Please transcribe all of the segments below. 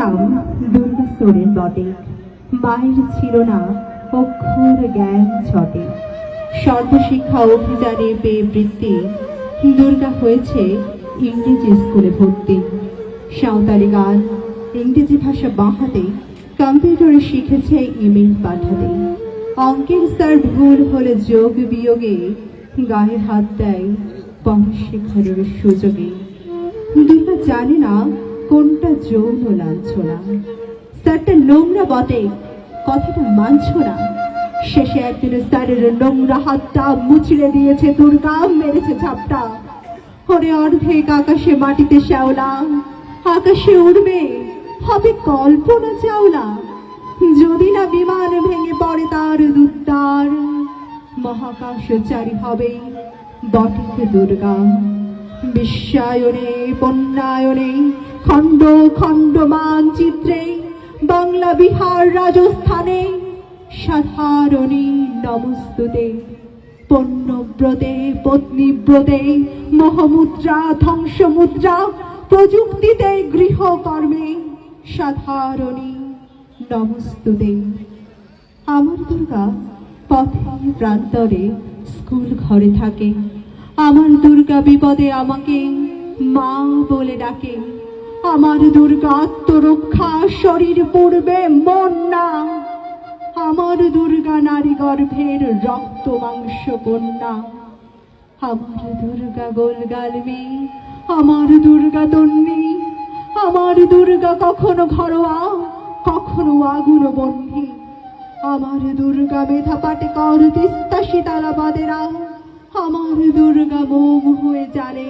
নাম দুর্গা বটে। মায়ের ছিল না অক্ষর জ্ঞান ছটে। সর্বশিক্ষা অভিযানে পেয়ে বৃত্তি। দুর্গা হয়েছে ইংরেজি স্কুলে ভর্তি। সাঁওতালি গান, ইংরেজি ভাষা বাঁহাতে, কম্পিউটারে শিখেছে ইমেল পাঠাতে। অঙ্কের স্যার ভুল হলে যোগ বিয়োগে গায়ে হাত দেয় পরশেখারের সুযোগে। দুর্গা জানে না কোনটা যৌন লাঞ্ছনা? স্যারটা নোংরা বটে, কথাটা মানছ না। শেষে একদিন স্যারের নোংরা হাতটা মুচড়ে দিয়েছে, দুর্গা মেরেছে ঝাপটা। ওরে অর্ধেক আকাশে মাটিতে শ্যাওলা, আকাশে উড়বে, হবে কল্পনা চাওলা। যদি না বিমান ভেঙে পড়ে তার দুদ্দার মহাকাশচারী হবে বটিক দুর্গা। বিশ্বায়নে বন্যায়নে খণ্ড খণ্ড মানচিত্রে বাংলা বিহার রাজস্থানে সাধারণী নমস্তুতে। পণ্যব্রতে, পত্নীব্রতে, মহমুদ্রা, ধ্বংসমুদ্রা প্রযুক্তিতে গৃহকর্মে সাধারণী নমস্তুতে। আমার দুর্গা পথে প্রান্তরে স্কুল ঘরে থাকে। আমার দুর্গা বিপদে আমাকে মা বলে ডাকে। আমার দুর্গা আত্মরক্ষা শরীর পূর্বে মন না। আমার দুর্গা নারী গর্ভের রক্ত মাংস কন্যা। আমার দুর্গা গোলগাল মেয়ে আমার দুর্গা তন্নি, আমার দুর্গা কখনো ঘরোয়া, কখনো আগুন বন্ধি আমার দুর্গা মেধা পাটে কর তিস্তা সীতারা বাদেরা আমার দুর্গা মোম হয়ে জানে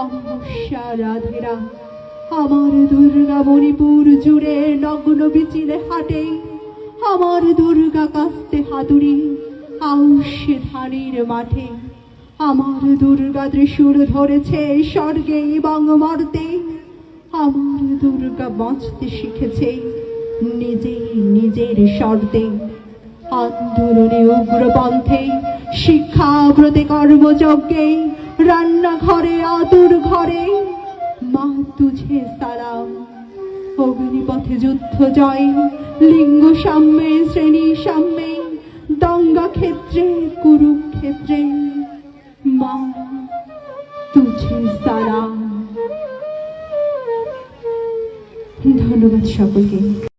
অমাবস্যা রাধেরা। আমার দুর্গা মণিপুর জুড়ে নগ্ন বিচিলে হাটে আমার দুর্গা কাস্তে হাতুড়ি আউশে ধানের মাঠে। আমার দুর্গা ত্রিশূর ধরেছে স্বর্গে এবং মর্তে, আমার দুর্গা বাঁচতে শিখেছে নিজেই নিজের শর্তে। আন্দোলনে উগ্রপন্থে শিক্ষাব্রতে কর্মযজ্ঞে, রান্নাঘরে, আতুর ঘরে মা তুঝে সালাম অগ্নিপথে যুদ্ধ জয়, লিঙ্গ সাম্যে, শ্রেণি সাম্যে, দঙ্গা ক্ষেত্রে, কুরুক্ষেত্রে। মা তুঝে সারা ধন্যবাদ সকলকে।